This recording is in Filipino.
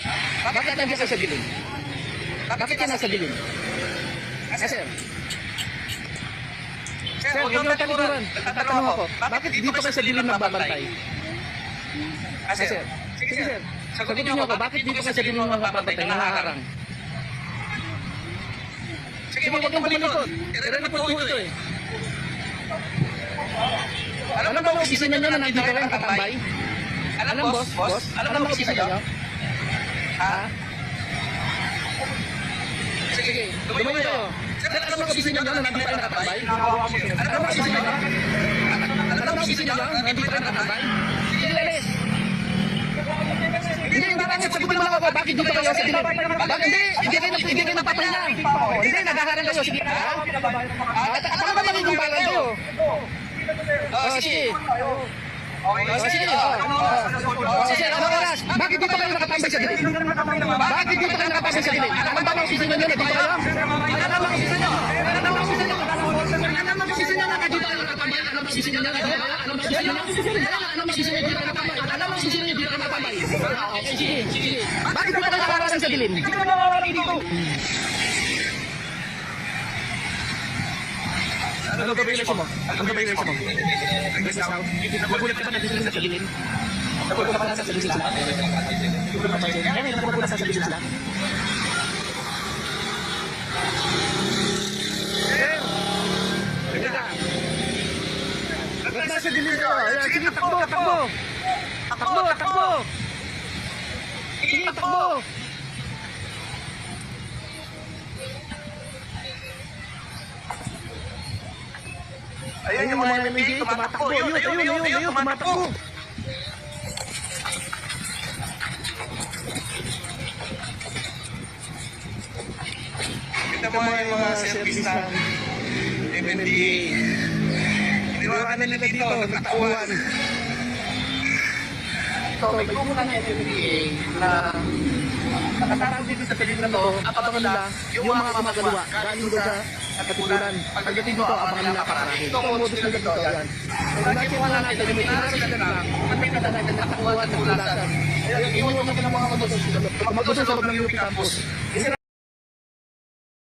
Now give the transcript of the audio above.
Bakit nandiyan ka sa dilim? Bakit ka nasa dilim? Ah, sir. Sir, huwag niyo talikuran. Tatanong ako, bakit dito kayo sa dilim nagbabantay? Ah, sir. Sige, sir. Sagutin niyo ako, bakit dito kayo sa dilim nagbabantay? Nangaharang. Sige, huwag niyong bumalikod. Pero po po ito eh. Alam ba ang opisina niyo na nandito kayo nakatambay? Alam, boss? Boss? Alam mo opisina niyo? Ha? Sige, lumayo kayo. Sir, alam mo opisina niyo na nandito kayo nakatambay? Alam mo opisina niyo? Alam mo opisina niyo na nandito kayo nakatambay? Sige, alis. Hindi, hindi bakit sagutin mo lang ako, bakit dito kayo dilim? Bakit hindi? Hindi kayo, hindi kayo nagpapahinga. Hindi, naghaharang kayo. Sige, ha? At ano ba magiging balan kayo? Oh, sige. Oh, sige. Oh, oh, sige, anong oras? Bakit dito kayo nakatambay sa dilim? Bakit dito kayo nakatambay sa dilim? Alam ba ang opisina niyo na dito kayo? Alam ang opisina niyo? Alam ang opisina niyo? Alam ang opisina niyo na dito kayo nakatambay? Alam ang opisina niyo na dito? Alam ang opisina niyo? Alam ang opisina niyo dito nakatambay? Alam ang opisina niyo dito nakatambay? Sige, sige. Bakit dito kayo nakaharang sa dilim? Hindi ko nakakarating dito. Ano ba violation mo? Ano ba violation mo? Nagulat ka ba na dito sa dilim? Nagulat ka ba na sa dilim sila? Kaya may nagulat sa dilim sila? Nasa? Ayan, sige, takbo, takbo! Takbo, takbo! Sige, takbo! Ayun yung mga MMJ, tumatakbo. Yun, ayun, ayun, ayun, tumatakbo. Kita mo yung mga service ng MNDA. Iniwanan nila dito, nagtakuan. So, may grupo ng MMDA na nakasarang dito sa pelikula to, abangan nila yung mga gumagawa. Galing doon sa katipunan. Pagdating dito, abangan nila pararahin. Ito ang modus ng dito, yan. Yung mga natin, may tinara sila na, pati na natin nakakuha kulatan. Ayun, iwan mo natin ang mga modus sa loob ng UP campus,